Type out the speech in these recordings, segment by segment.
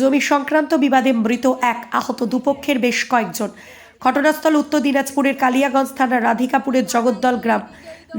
জমি সংক্রান্ত বিবাদে মৃত এক আহত দুপক্ষের বেশ কয়েকজন। ঘটনাস্থল উত্তর দিনাজপুরের কালিয়াগঞ্জ থানার রাধিকাপুরের জগদ্দল গ্রাম।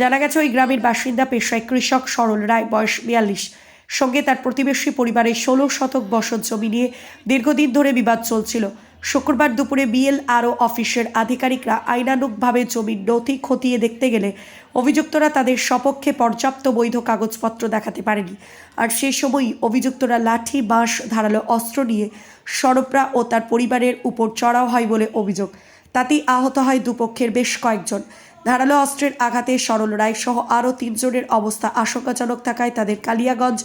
জানা গেছে, ওই গ্রামের বাসিন্দা পেশায় কৃষক সরল রায়, বয়স বিয়াল্লিশ। সঙ্গে তার প্রতিবেশী পরিবারের ষোলো শতক বসত জমি নিয়ে দীর্ঘদিন ধরে বিবাদ চলছিল। শুক্রবার দুপুরে বিএল আরও অফিসের আধিকারিকরা আইনানুগভাবে জমির নথি খতিয়ে দেখতে গেলে অভিযুক্তরা তাদের সপক্ষে পর্যাপ্ত বৈধ কাগজপত্র দেখাতে পারেনি। আর সেই সময়ই অভিযুক্তরা লাঠি, বাঁশ, ধারালো অস্ত্র নিয়ে সরবরা ও তার পরিবারের উপর চড়াও হয় বলে অভিযোগ। তাতেই আহত হয় দুপক্ষের বেশ কয়েকজন। ধারালো অস্ত্রের আঘাতে সরল রায় সহ আরও তিনজনের অবস্থা আশঙ্কাজনক থাকায় তাদের কালিয়াগঞ্জ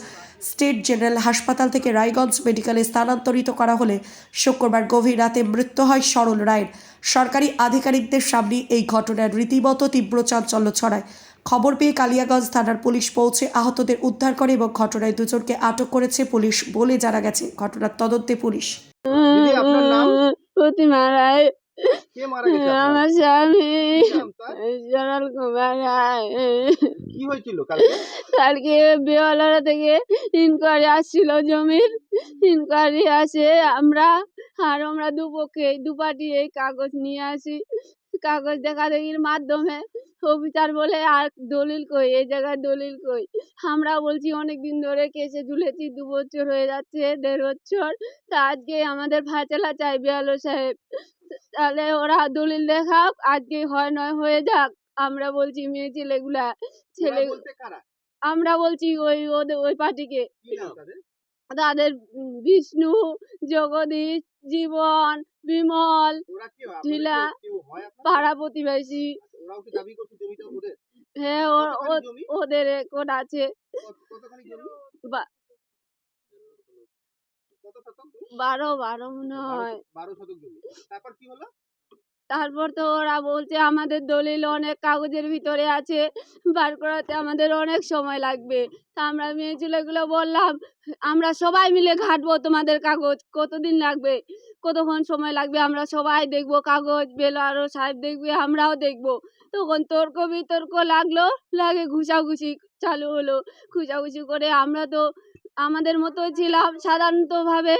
স্টেট জেনারেল হাসপাতাল থেকে রায়গঞ্জ মেডিকেলে স্থানান্তরিত করা হলে শুক্রবার গভীর রাতে মৃত্যু হয় সরল রায়ের। সরকারি আধিকারিকদের সামনে এই ঘটনার রীতিমতো তীব্র চাঞ্চল্য ছড়ায়। খবর পেয়ে কালিয়াগঞ্জ থানার পুলিশ পৌঁছে আহতদের উদ্ধার করে এবং ঘটনায় দুজনকে আটক করেছে পুলিশ বলে জানা গেছে। ঘটনার তদন্তে পুলিশ? আমার স্বামী? সরল কুমার রায়। কি হয়েছিল কালকে? কালকে বেওয়ালারা থেকে ইনকোয়ারি আসছিল জমির। ইনকোয়ারি আসে, আমরা আর আমরা দুপক্ষে, দুপাটি এই কাগজ নিয়ে আসি। কাগজ দেখা দেখির মাধ্যমে অফিসার বলে, আর দলিল কই? এই জায়গায় দলিল কই? আমরা বলছি অনেক দিন ধরে কেসে ঝুলেছি, দু বছর হয়ে যাচ্ছে, দেড় বছর। তা আজকে আমাদের ফাঁচেলা চাই বিয়ালো সাহেব। তাহলে ওরা দলিল দেখাক, আজকে হয় নয়, হয়ে যাক। আমরা বলছি মেয়ে ছেলেগুলা ছেলে আমরা বলছি ওই ওদের ওই পার্টিকে। তাদের? বিষ্ণু জগদীশ জীবন বিমল হয়? ঢিলা? পাড়া প্রতিবেশী। আচ্ছা, হ্যাঁ? ওদের রেকর্ড আছে। বারো বারো মনে হয়। বারো শতক জমি। তারপর কি হলো? তারপর তো ওরা বলছে, আমাদের দলিল অনেক কাগজের ভিতরে আছে, বার করাতে আমাদের অনেক সময় লাগবে। তা আমরা মেয়ে ছেলেগুলো বললাম, আমরা সবাই মিলে ঘাটবো তোমাদের কাগজ, কতদিন লাগবে? কতক্ষণ সময় লাগবে? আমরা সবাই দেখব কাগজ বেলারও সাহেব দেখবে, আমরাও দেখব। তখন তর্ক বিতর্ক লাগল, লাগে ঘুষাঘুষি চালু হলো। ঘুষাঘুষি করে আমরা তো আমাদের মতো ছিলাম সাধারণতভাবে।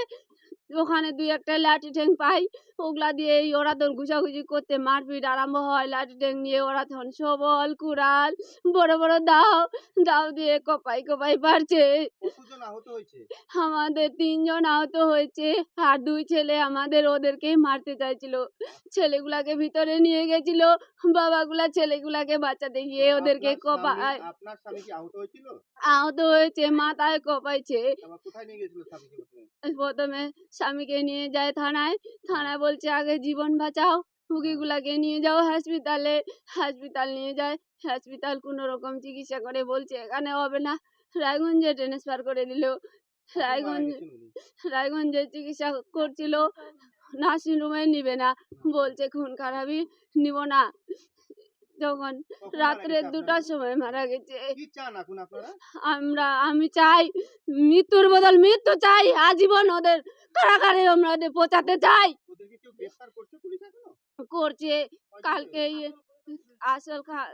ওখানে দুই একটা লাঠি ঠ্যাং পাই। ওগুলা দিয়ে ওরা তখন ঘুষাঘুষি করতে মারপিট আরম্ভ হয়। লাঠি ঠ্যাং নিয়ে ওরা তখন সবল কুড়াল বড় বড় দাও দাও দিয়ে কপাই কপাই পারছে আমাদের তিনজন আহত হয়েছে আর দুই ছেলে আমাদের ওদেরকেই মারতে চাইছিল। ছেলেগুলাকে ভিতরে নিয়ে গেছিল। বাবাগুলা ছেলেগুলাকে বাঁচাতে গিয়ে ওদেরকে আপনার কপাই স্বামী- আপনার স্বামী কি আহত হয়েছে মাথায় কপাইছে। প্রথমে স্বামীকে নিয়ে যায় থানায়। থানায় বলছে আগে জীবন বাঁচাও রুগীগুলাকে নিয়ে যাও হসপিটালে হসপিটাল নিয়ে যায়। হসপিটাল কোনো রকম চিকিৎসা করে বলছে এখানে হবে না। রায়গঞ্জে ট্রান্সফার করে দিল। রায়গঞ্জ রায়গঞ্জে চিকিৎসা করছিল। নার্সিং রুমে নিবে না। বলছে খুন খারাপই নিব না। যখন রাত্রে দুটার সময় মারা গেছে। আমরা আমি চাই মৃত্যুর বদল মৃত্যু চাই আজীবন ওদের কারাগারে আমরা পৌঁছাতে চাই। করছে কালকে ইয়ে আসল খা-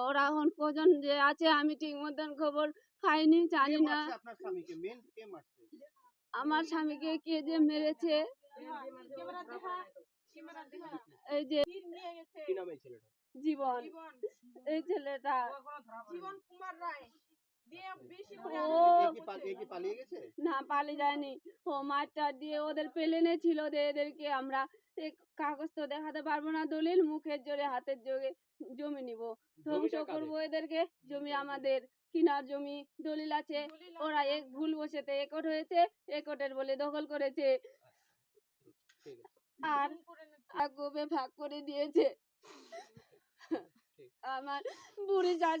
ওরা এখন কজন যে আছে আমি ঠিক মতন খবর পাইনি জানি না। আমার স্বামীকে কে যে মেরেছে? এই যে জীবন। এই ছেলেটা। জীবন কুমার রায়। গেছে? না পালিয়ে যায়নি। ও মাঠটা দিয়ে ওদের পেলেনে ছিল এদেরকে আমরা কাগজ তো দেখাতে পারব না দলিল মুখের জোরে হাতের জোরে জমি নিব। ধ্বংস করব এদেরকে। জমি আমাদের কিনার জমি। দলিল আছে। ওরা এক ভুল বসেতে একট হয়েছে একটের বলে দখল করেছে। আর ভাগ্যবে ভাগ করে দিয়েছে। আমার বুড়ি চাষ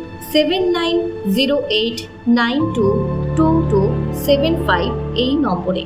seven nine zero eight nine two two two seven five এই নম্বরে।